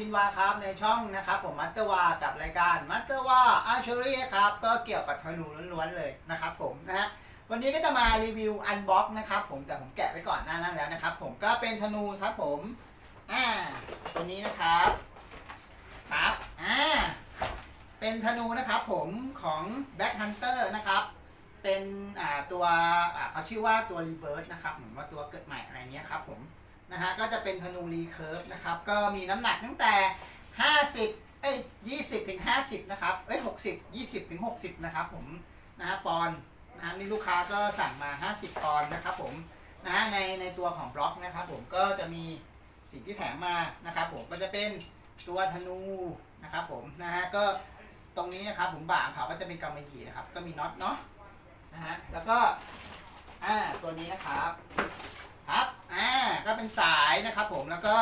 ชินวาครับในช่องนะครับผมมัตเตอร์วากับรายการมัตเตอร์วาอาร์เชอรี่นะครับก็เกี่ยวกับธนูล้วนๆเลยนะครับผมนะฮะวันนี้ก็จะมารีวิวอันบ็อกนะครับผมแต่ผมแกะไว้ก่อนหน้านั้นแล้วนะครับ ผมก็เป็นธนูครับผมอ่าตัวนี้นะครับครับอ่าเป็นธนูนะครับผมของ Black Hunter นะครับเป็นอ่าตัวอ่าเขาชื่อว่าตัว Reverse นะครับเหมือนว่าตัวเกิดใหม่อะไรเงี้ยครับผม นะฮะก็จะเป็นธนูรีเคิร์ฟนะครับ ก็มีน้ำหนักตั้งแต่ 50 เอ้ย 20 ถึง 50 นะครับ เอ้ย 60 20 ถึง 60 นะครับผม นะฮะปอนนะฮะนี่ลูกค้าก็สั่งมา 50 ปอนนะครับผม นะฮะในในตัวของบล็อกนะครับผม ก็จะมีสิ่งที่แถมมานะครับผม ก็จะเป็นตัวธนูนะครับผม นะฮะ ก็ตรงนี้นะครับผมบ่าของเขาก็จะเป็นกำมะหยี่นะครับ ก็มีน็อตเนาะ นะฮะ แล้วก็ อ่า ตัวนี้นะครับ ครับ อ่า ก็เป็นสายนะครับผม แล้วก็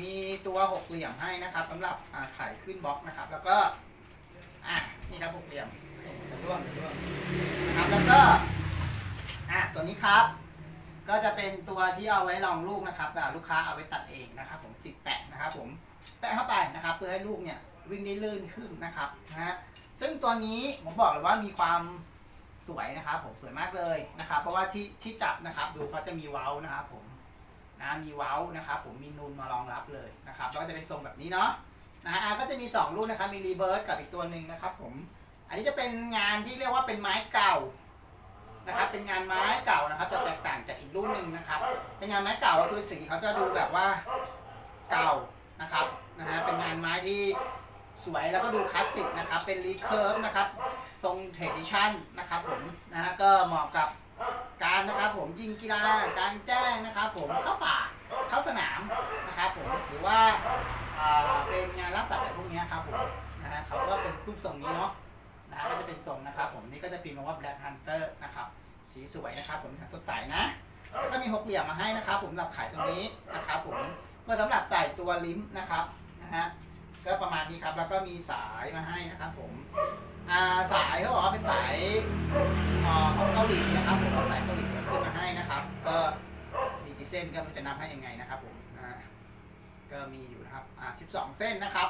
มีตัวหกเหลี่ยมให้นะครับสำหรับอ่าไขขึ้นบล็อกนะครับ แล้วก็ อ่านี่ครับหกเหลี่ยมจะร่วงจะร่วงนะครับ แล้วก็ อ่าตัวนี้ครับ ก็จะเป็นตัวที่เอาไว้รองลูกนะครับแต่ลูกค้าเอาไว้ตัดเองนะครับ ผม ติดแปะนะครับ ผม แปะเข้าไปนะครับ เพื่อให้ลูกเนี่ยวิ่งได้ลื่นขึ้นนะครับ นะฮะ ซึ่งตัวนี้ผมบอกเลยว่ามีความ สวยนะครับผมสวยมากเลยนะครับ เพราะว่าที่ที่จับนะครับดูเขาจะมีเว้านะครับผมนะมีเว้านะครับผมมีนูนมารองรับเลยนะครับแล้วก็จะเป็นทรงแบบนี้เนาะนะฮะอะก็จะมี 2 รุ่นนะครับมีรีเบิร์กับอีกตัวหนึ่งนะครับผมอันนี้จะเป็นงานที่เรียกว่าเป็นไม้เก่านะครับเป็นงานไม้เก่านะครับจะแตกต่างจากอีกรุ่นหนึ่งนะครับ เป็นงานไม้เก่าก็คือสีเขาจะดูแบบว่าเก่านะครับนะฮะเป็นงานไม้ที่สวยแล้วก็ดูคลาสสิกนะครับเป็นรีเคิร์ฟนะครับ ทรงเทดิชันนะครับผมนะฮะก็เหมาะกับการนะครับผมยิงกีฬากลางแจ้งนะครับผมเข้าป่าเข้าสนามนะครับผมหรือว่าเป็นงานรับตัดอะไรพวกนี้ครับผมนะฮะเขาก็เป็นรูปทรงนี้เนาะนะก็จะเป็นทรงนะครับผมนี่ก็จะพิมพ์มาว่า Black Hunter นะครับสีสวยนะครับผมสดใสนะแล้วก็มีหกเหลี่ยมมาให้นะครับผมสำหรับขายตรงนี้นะครับผมเพื่อสำหรับใส่ตัวลิ้มนะครับนะฮะก็ประมาณนี้ครับแล้วก็มีสายมาให้นะครับผม อ่าสายเขาบอกว่าเป็นสายเอ่อของเกาหลีนะครับผมเอาสายเกาหลีขึ้นมาให้นะครับ ก็มีกี่เส้นก็ม่รู้จะนับให้ยังไงนะครับผมอ่าก็มีอยู่นะครับอ่า12 เส้นนะครับ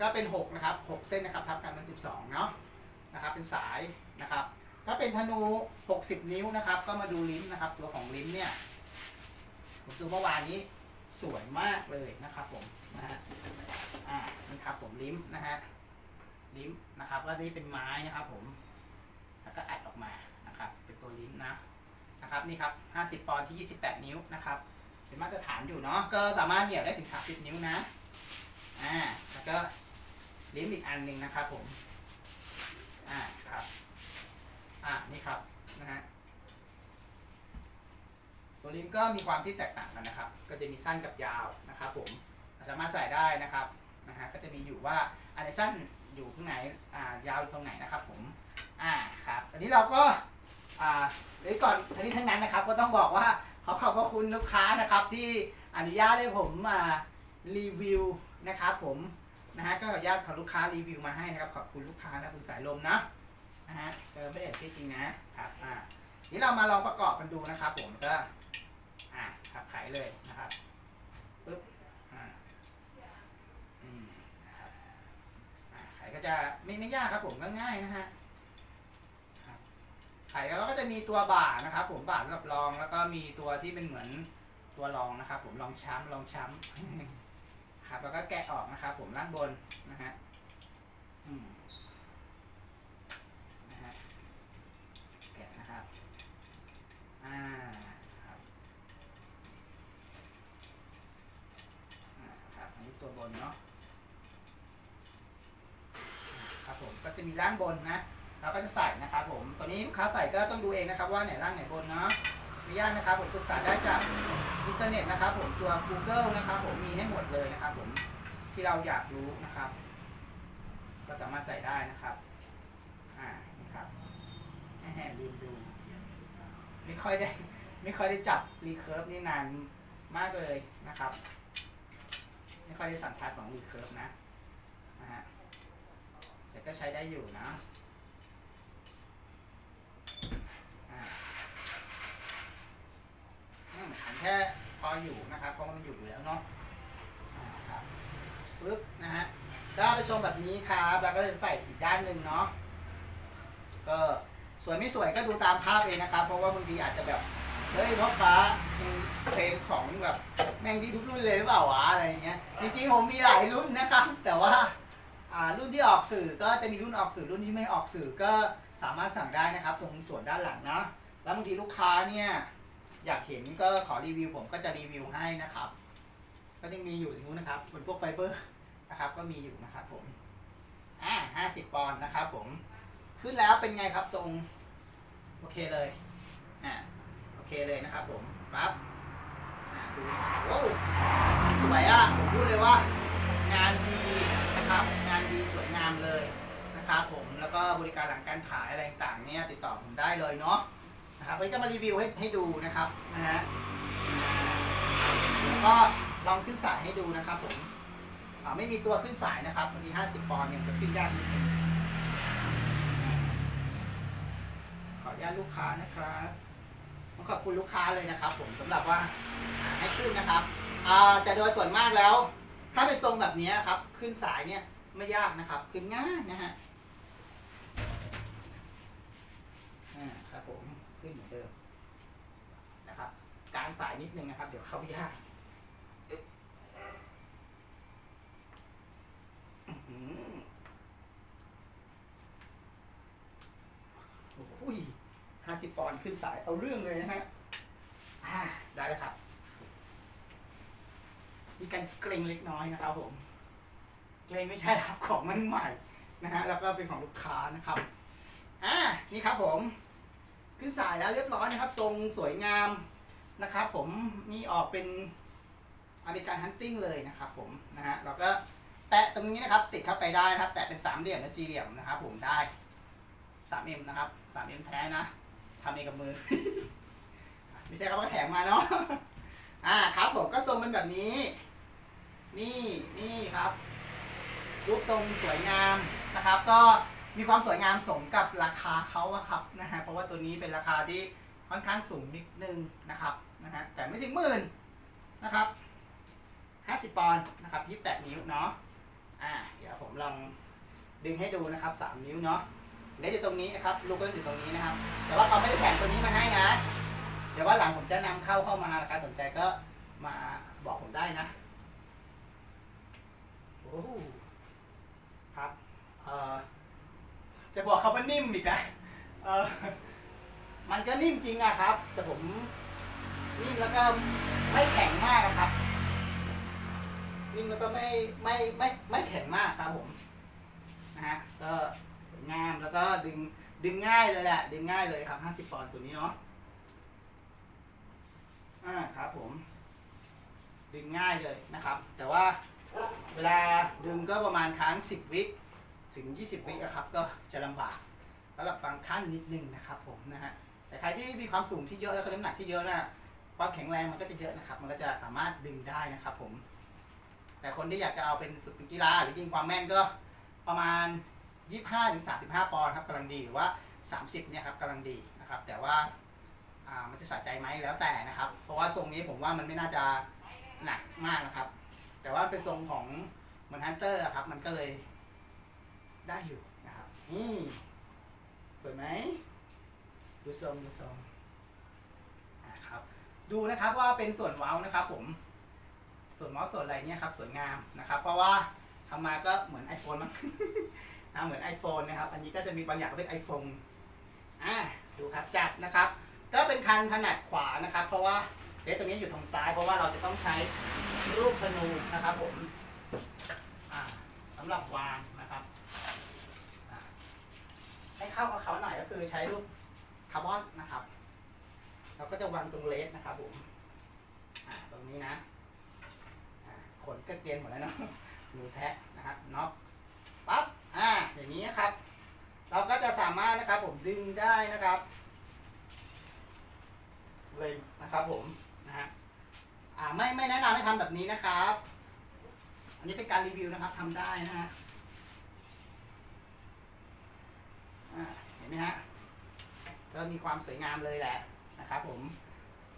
ก็เป็น 6 นะครับ 6 เส้นนะครับทับกันเป็น 12 เนาะนะครับ เป็นสายนะครับ ถ้าเป็นธนู 60 นิ้วนะครับ ก็มาดูลิ้นนะครับ ตัวของลิ้นเนี่ยผมดูเมื่อวานนี้สวยมากเลยนะครับผมนะฮะอ่านี่ครับผมลิ้มนะฮะ ลิ้มนะครับ ก็นี่เป็นไม้นะครับ ผม แล้วก็อัดออกมานะครับ เป็นตัวลิ้มนะนะครับนี่ครับ 50 ปอนด์ที่ 28 นิ้วนะครับเป็นมาตรฐานอยู่เนาะก็สามารถเหยียบได้ถึง 30 นิ้วนะอ่าแล้วก็ลิ้มอีกอันหนึ่งนะครับผมอ่าครับอ่านี่ครับนะฮะตัวลิ้มก็มีความที่แตกต่างกันนะครับ ก็จะมีสั้นกับยาวนะครับ ผมสามารถใส่ได้นะครับนะฮะก็จะมีอยู่ว่าอันไหนสั้น อยู่ตรงไหนอ่ายาวตรงไหนนะครับผมอ่าครับอันนี้เราก็อ่าเดี๋ยก่อนทั้งนี้ทั้งนั้นนะครับ ก็ต้องบอกว่าขอขอบพระคุณลูกค้านะครับ ที่อนุญาตให้ผมมารีวิวนะครับผมนะฮะก็ขออนุญาตขอลูกค้ารีวิวมาให้นะครับ ขอบคุณลูกค้านะคุณสายลมนะนะฮะเออไม่ได้ที่จริงนะครับอ่านี่เรามาลองประกอบกันดูนะครับ ผมก็อ่าขับไขเลยนะครับ อ่า อืม นะครับ อ่าไข่ ก็จะไม่ไม่ยากครับผมก็ง่ายนะฮะครับไข่ก็จะมีตัวบ่านะครับ ผมบ่าสำหรับรองแล้วก็มีตัวที่เป็นเหมือนตัวรองนะครับ ผมรองช้ำรองช้ำครับแล้วก็แกะออกนะครับ ผมด้านบนนะฮะอืมนะฮะแกะนะครับอ่าครับอ่าครับอันนี้ตัวบนเนาะ ครับผ มีร่างบนนะเราก็จะใส่นะครับผมตัวนี้ลูกค้าใส่ก็ต้องดูเองนะครับว่าไหนร่างไหนบนเนาะไม่ยากนะครับผมศึกษาได้จากอินเทอร์เน็ตนะครับผมตัว Google นะครับผมมีให้หมดเลยนะครับผมที่เราอยากรู้นะครับ ก็สามารถใส่ได้นะครับอ่านี่ครับแหมลืมดูไม่ค่อยได้ไม่ค่อยได้จับรีเคิร์ฟนี่นานมากเลยนะครับ ไม่ค่อยได้สัมผัสของรีเคิร์ฟนะ แต่ก็ใช้ได้อยู่นะอ่าอืมขันแค่พออยู่นะครับเพราะมันอยู่อยู่แล้วเนาะอ่าครับก็ไปชมแบบนี้ครับแล้วก็จะใส่อีกด้านหนึ่งเนาะก็สวยไม่สวยก็ดูตามภาพเองนะครับ เพราะว่าบางทีอาจจะแบบเฮ้ยพ่อค้าเคลมของแบบแม่งดีทุกรุ่นเลยหรือเปล่าวะอะไรอย่างเงี้ยจริงๆผมมีหลายรุ่นนะครับ แต่ว่า อ่ารุ่นที่ออกสื่อก็จะมีรุ่นออกสื่อรุ่นที่ไม่ออกสื่อก็สามารถสั่งได้นะครับ ตรงส่วนด้านหลังเนาะแล้วบางทีลูกค้าเนี่ยอยากเห็นก็ขอรีวิวผมก็จะรีวิวให้นะครับ ก็ยังมีอยู่ตรงนู้นนะครับเป็นพวกไฟเบอร์นะครับ ก็มีอยู่นะครับผมอ่าห้าสิบปอนด์นะครับผม ขึ้นแล้วเป็นไงครับทรงโอเคเลยอ่าโอเคเลยนะครับผมปั๊บอ่าดูโอ้สวยอะผมพูดเลยว่างานดีนะครับ ดีสวยงามเลยนะครับผมแล้วก็บริการหลังการขายอะไรต่างเนี่ยติดต่อผมได้เลยเนาะนะครับวันนี้จะมารีวิวให้ให้ดูนะครับนะฮะแล้วก็ลองขึ้นสายให้ดูนะครับผมไม่มีตัวขึ้นสายนะครับบางที50 ปอนด์เนี่ยจะขึ้นยากนิดนึงขออนุญาตลูกค้านะครับต้องขอบคุณลูกค้าเลยนะครับ ผมสำหรับว่าให้ขึ้นนะครับอาแต่โดยส่วนมากแล้ว ถ้าเป็นทรงแบบนี้ครับ ขึ้นสายเนี่ย ไม่ยากนะครับ ขึ้นง่ายนะฮะอ่าครับผมขึ้นเหมือนเดิมนะครับกลางสายนิดนึงนะครับ เดี๋ยวเข้ายากอืมโอ้ยห้าสิบปอนด์ขึ้นสายเอาเรื่องเลยนะฮะอ่าได้แล้วครับ มีการเกรงเล็กน้อยนะครับผม เกรงไม่ใช่ครับของมันใหม่นะฮะแล้วก็เป็นของลูกค้านะครับอ่านี่ครับผมขึ้นสายแล้วเรียบร้อยนะครับ ทรงสวยงามนะครับผมนี่ออกเป็นอเมริกันฮันติ้งเลยนะครับผมนะฮะเราก็แตะตรงนี้นะครับ ติดเข้าไปได้นะครับแตะเป็นสามเหลี่ยมและสี่เหลี่ยมนะครับผมได้สามเอ็มนะครับสามเอ็มแท้นะทำเองกับมือ ไม่ใช่ครับว่าแถมมาเนาะอ่าครับผมก็ทรงเป็นแบบนี้ นี่นี่ครับ รูปทรงสวยงามนะครับ ก็มีความสวยงามสมกับราคาเขาอะครับนะฮะเพราะว่าตัวนี้เป็นราคาที่ค่อนข้างสูงนิดนึงนะครับนะฮะแต่ไม่ถึงหมื่นนะครับ50ปอนด์นะครับ 28 นิ้วเนาะอ่าเดี๋ยวผมลองดึงให้ดูนะครับสามนิ้วเนาะเลสอยู่ตรงนี้นะครับ ลูกก็อยู่ตรงนี้นะครับ แต่ว่าเขาไม่ได้แถมตัวนี้มาให้นะ เดี๋ยวว่าหลังผมจะนำเข้าเข้ามาใครสนใจก็มาบอกผมได้นะ โอ้ อจะบอกเขาว่านิ่มอีกนะเออมันก็นิ่มจริงอะครับ แต่ผมนิ่มแล้วก็ไม่แข็งมากอะครับ นิ่มแล้วก็ไม่ไม่ไม่ไม่แข็งมากครับผมนะฮะก็สวยงามแล้วก็ดึงดึงง่ายเลยแหละ ดึงง่ายเลยครับ 50ปอนด์ตัวนี้เนาะอ่าครับผม ดึงง่ายเลยนะครับ แต่ว่าเวลาดึงก็ประมาณครั้ง 10 วิ ถึง 20 วิอะครับ ก็จะลำบากสำหรับบางท่านนิดนึงนะครับผมนะฮะแต่ใครที่มีความสูงที่เยอะแล้วก็น้ำหนักที่เยอะนะความแข็งแรงมันก็จะเยอะนะครับ มันก็จะสามารถดึงได้นะครับผม แต่คนที่อยากจะเอาเป็นฝึกเป็นกีฬาหรือยิงความแม่นก็ประมาณ 25ถึง35 ปอนด์ครับกำลังดีหรือว่า 30เนี่ยครับกำลังดีนะครับ แต่ว่าอ่ามันจะสะใจไหมแล้วแต่นะครับ เพราะว่าทรงนี้ผมว่ามันไม่น่าจะหนักมากนะครับ แต่ว่าเป็นทรงของเหมือนฮันเตอร์ครับ มันก็เลย ได้อยู่นะครับนี่สวยไหมดูทรงดูทรงอ่าครับ ดูนะครับว่าเป็นส่วนเว้านะครับ ผม ส่วนเมาส์ส่วนอะไรเนี่ยครับ สวยงามนะครับ เพราะว่าทำมาก็เหมือน iPhone มั้งนะเหมือน iPhone นะครับ อันนี้ก็จะมีบางอย่างก็เป็น iPhone อ่าดูครับจับนะครับ ก็เป็นคันถนัดขวานะครับ เพราะว่าเลสตรงนี้อยู่ทางซ้าย เพราะว่าเราจะต้องใช้รูปธนูนะครับ ผมอ่าสำหรับวางนะครับอ่า ให้เข้ากับเขาหน่อยก็คือใช้รูปคาร์บอนนะครับ เราก็จะวางตรงเลสนะครับผมตรงนี้นะขนก็เกรียนหมดแล้วเนาะหนูแทะนะครับน็อกปั๊บอ่าอย่างนี้นะครับ เราก็จะสามารถนะครับผมดึงได้นะครับ เลยนะครับผมนะฮะอ่าไม่ไม่แนะนำให้ทำแบบนี้นะครับ อันนี้เป็นการรีวิวนะครับทำได้นะฮะ อ่า เห็นไหมฮะก็มีความสวยงามเลยแหละนะครับผม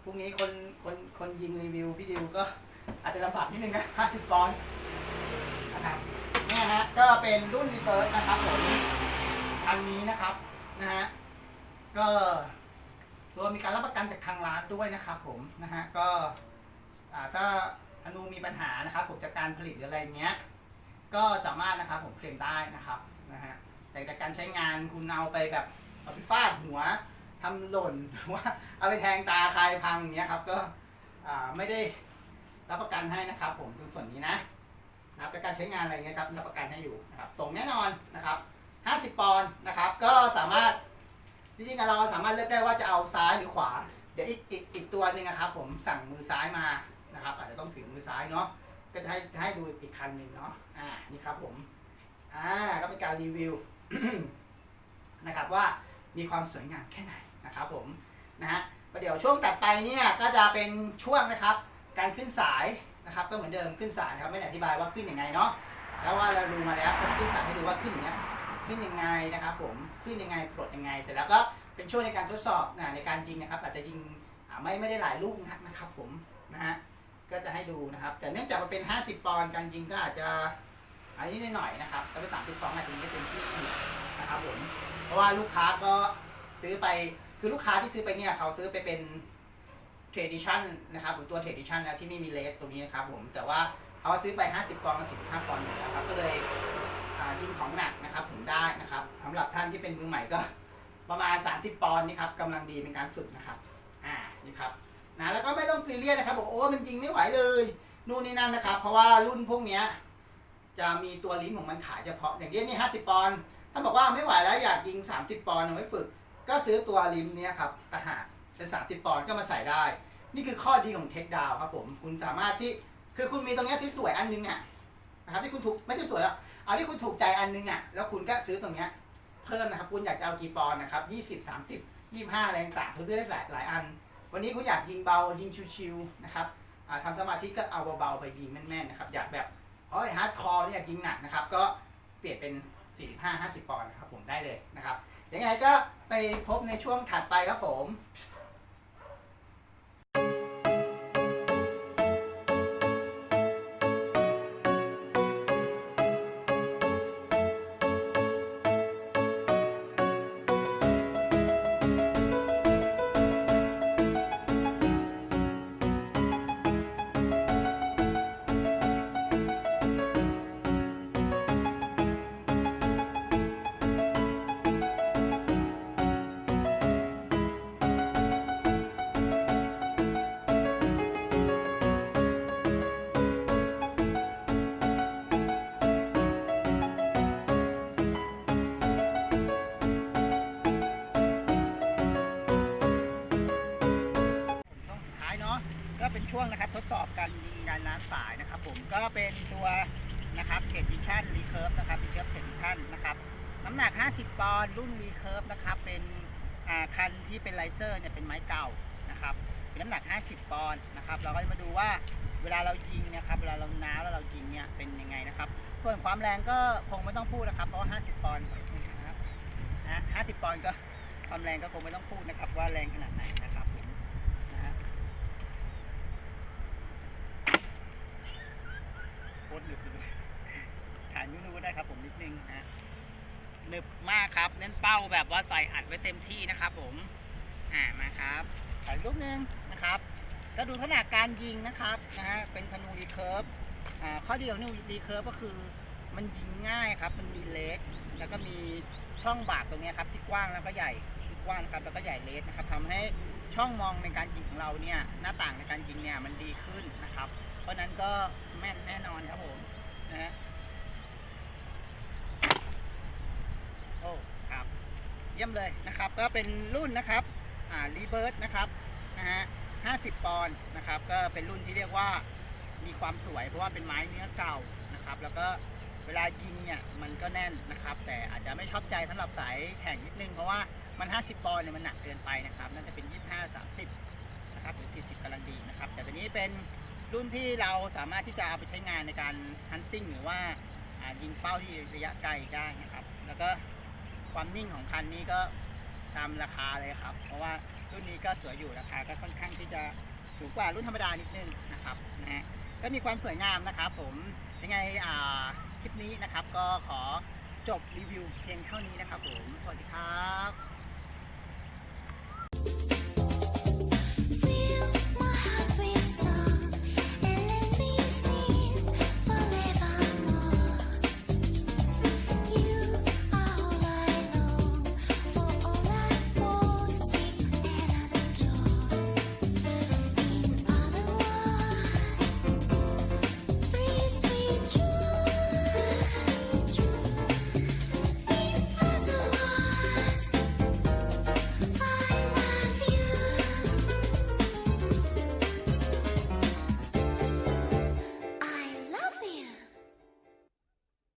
พรุ่งนี้คนคนคนยิงรีวิวพี่ดิวก็อาจจะลำบากนิดนึงนะ50ปอนด์นะครับเนี่ยฮะก็เป็นรุ่นรีเฟิร์สนะครับผมอันนี้นะครับนะฮะก็ตัวมีการรับประกันจากทางร้านด้วยนะครับผมนะฮะก็ถ้าอนูมีปัญหานะครับผมจากการผลิตหรืออะไรเงี้ย ก็สามารถนะครับผมเคลมได้นะครับนะฮะ แต่จากการใช้งานคุณเอาไปแบบเอาไปฟาดหัวทำหล่นหรือว่าเอาไปแทงตาใครพังเงี้ยครับก็ไม่ได้รับประกันให้นะครับ ผมตรงส่วนนี้นะนะครับจากการใช้งานอะไรเงี้ยครับรับประกันให้อยู่นะครับตรงแน่นอนนะครับ 50 ปอนด์นะครับ ก็สามารถจริงๆเราสามารถเลือกได้ว่าจะเอาซ้ายหรือขวา เดี๋ยวอีกอีกอีกตัวหนึ่งนะครับ ผมสั่งมือซ้ายมานะครับ อาจจะต้องถือมือซ้ายเนาะก็จะให้ให้ดูอีกคันหนึ่งเนาะอ่านี่ครับผมอ่าก็เป็นการรีวิว นะครับว่ามีความสวยงามแค่ไหนนะครับผมนะฮะประเดี๋ยวช่วงตัดไปเนี่ยก็จะเป็นช่วงนะครับ การขึ้นสายนะครับ ก็เหมือนเดิมขึ้นสายนะครับไม่ได้อธิบายว่าขึ้นยังไงเนาะแล้วว่าเราดูมาแล้วก็ขึ้นสายให้ดูว่าขึ้นอย่างเงี้ยขึ้นยังไงนะครับ ผมขึ้นยังไงปลดยังไงเสร็จแล้วก็เป็นช่วงในการทดสอบนะในการยิงนะครับอาจจะยิงไม่ไม่ได้หลายลูกนักนะครับ ผมนะฮะก็จะให้ดูนะครับ แต่เนื่องจากมันเป็น 50 ปอนด์การยิงก็อาจจะ อันนี้นหน่อยนะครับถ้าเป็น30ปอนด์อาจจะยิงได้เต็มที่นะครับผมเพราะว่าลูกค้าก็ซื้อไปคือลูกค้าที่ซื้อไปเนี่ยเขาซื้อไปเป็นเทรดิชันนะครับหรือตัวเทรดิชันนะที่ไม่มีเลสตรงนี้นะครับผมแต่ว่าเขาซื้อไป 50ปอนด์กับ15ปอนด์อยู่แล้วครับก็เลยยิงของหนักนะครับผมได้นะครับสำหรับท่านที่เป็นมือใหม่ก็ประมาณ 30 ปอนด์นี่ครับกำลังดีเป็นการฝึกนะครับอ่านี่ครับนะแล้วก็ไม่ต้องซีเรียสนะครับบอกโอ้มันยิงไม่ไหวเลย นู่นนี่นั่นนะครับ เพราะว่ารุ่นพวกเนี้ย จะมีตัวลิ้นของมันขายเฉพาะอย่างเนี้ยนี่ห้าสิบปอนด์ถ้าบอกว่าไม่ไหวแล้วอยากยิง30ปอนด์เอาไว้ฝึก ก็ซื้อตัวลิ้นเนี้ยครับต่างหากเป็น30ปอนด์ก็มาใส่ได้ นี่คือข้อดีของเทคดาวครับผมคุณสามารถที่คือคุณมีตรงเนี้ยสวยๆอันนึงอะนะครับที่คุณถูกไม่ใช่สวยแล้วเอาที่คุณถูกใจอันนึงอะแล้วคุณก็ซื้อตรงเนี้ยเพิ่มนะครับคุณอยากจะเอากี่ปอนด์นะครับ20 30 25อะไรต่างๆคุณซื้อได้หลายหลายอัน วันนี้คุณอยากยิงเบายิงชิวๆนะครับทำสมาธิก็เอาเบาๆไปยิงแม่นๆนะครับอยากแบบ อ๋อฮาร์ดคอร์เนี่ยยิงหนักนะครับ ก็เปลี่ยนเป็น 45 50 ปอนด์นะครับผมได้เลยนะครับยังไงก็ไปพบในช่วงถัดไปครับผม ช่วงนะครับทดสอบการยิงงานน้ำสายนะครับผมก็เป็นตัวนะครับเทดิชันรีเคิร์ฟนะครับรีเคิร์ฟเทดิชันนะครับน้ำหนัก 50 ปอนด์รุ่นรีเคิร์ฟนะครับเป็นคันที่เป็นไลเซอร์เนี่ยเป็นไม้เก่านะครับเป็นน้ำหนัก 50 ปอนด์นะครับเราก็จะมาดูว่าเวลาเรายิงนะครับเวลาเราน้าวแล้วเรายิงเนี่ยเป็นยังไงนะครับ ส่วนความแรงก็คงไม่ต้องพูดนะครับ เพราะว่า 50 ปอนด์นะครับนะ50 ปอนด์ก็ความแรงก็คงไม่ต้องพูดนะครับว่าแรงขนาดไหนนะครับผมนะฮะ โคตรหนึบเลยถ่ายนู้นๆก็ ได้ครับผมนิดนึงนะหนึบมากครับ เน้นเป้าแบบว่าใส่อัดไว้เต็มที่นะครับผม อ่ามาครับถ่ายรูปหนึงนะครับ ก็ดูขนาดการยิงนะครับนะฮะเป็นธนูรีเคิร์ฟอ่าข้อดีของธนูรีเคิร์ฟก็คือ มันยิงง่ายครับ มันมีเลสแล้วก็มีช่องบากตรงนี้ครับที่กว้างแล้วก็ใหญ่ที่กว้างนะครับแล้วก็ใหญ่เลสนะครับทำให้ช่องมองในการยิงของเราเนี่ยหน้าต่างในการยิงเนี่ยมันดีขึ้นนะครับ เพราะนั้นก็แม่นแน่นอนครับผมนะฮะโอ้ครับ เยี่ยมเลยนะครับ ก็เป็นรุ่นนะครับอ่ารีเบิร์นะครับนะฮะ50 ปอนด์นะครับ ก็เป็นรุ่นที่เรียกว่ามีความสวยเพราะว่าเป็นไม้เนื้อเก่านะครับ แล้วก็เวลายิงเนี่ยมันก็แน่นนะครับ แต่อาจจะไม่ชอบใจสำหรับสายแข่งนิดนึงเพราะว่ามัน 50 ปอนด์เนี่ยมันหนักเกินไปนะครับน่าจะเป็น 25 30 นะครับหรือ 40กำลังดีนะครับ แต่ตัวนี้เป็นรุ่นที่เราสามารถที่จะเอาไปใช้งานในการฮันติ้งหรือว่ายิงเป้าที่ระยะไกลได้นะครับ แล้วก็ ความนิ่งของคันนี้ก็ตามราคาเลยครับ เพราะว่ารุ่นนี้ก็สวยอยู่ราคาก็ค่อนข้างที่จะสูงกว่ารุ่นธรรมดานิดนึงนะครับนะฮะก็มีความสวยงามนะครับผมยังไงอ่าคลิปนี้นะครับก็ขอจบรีวิวเพียงเท่านี้นะครับผม สวัสดีครับ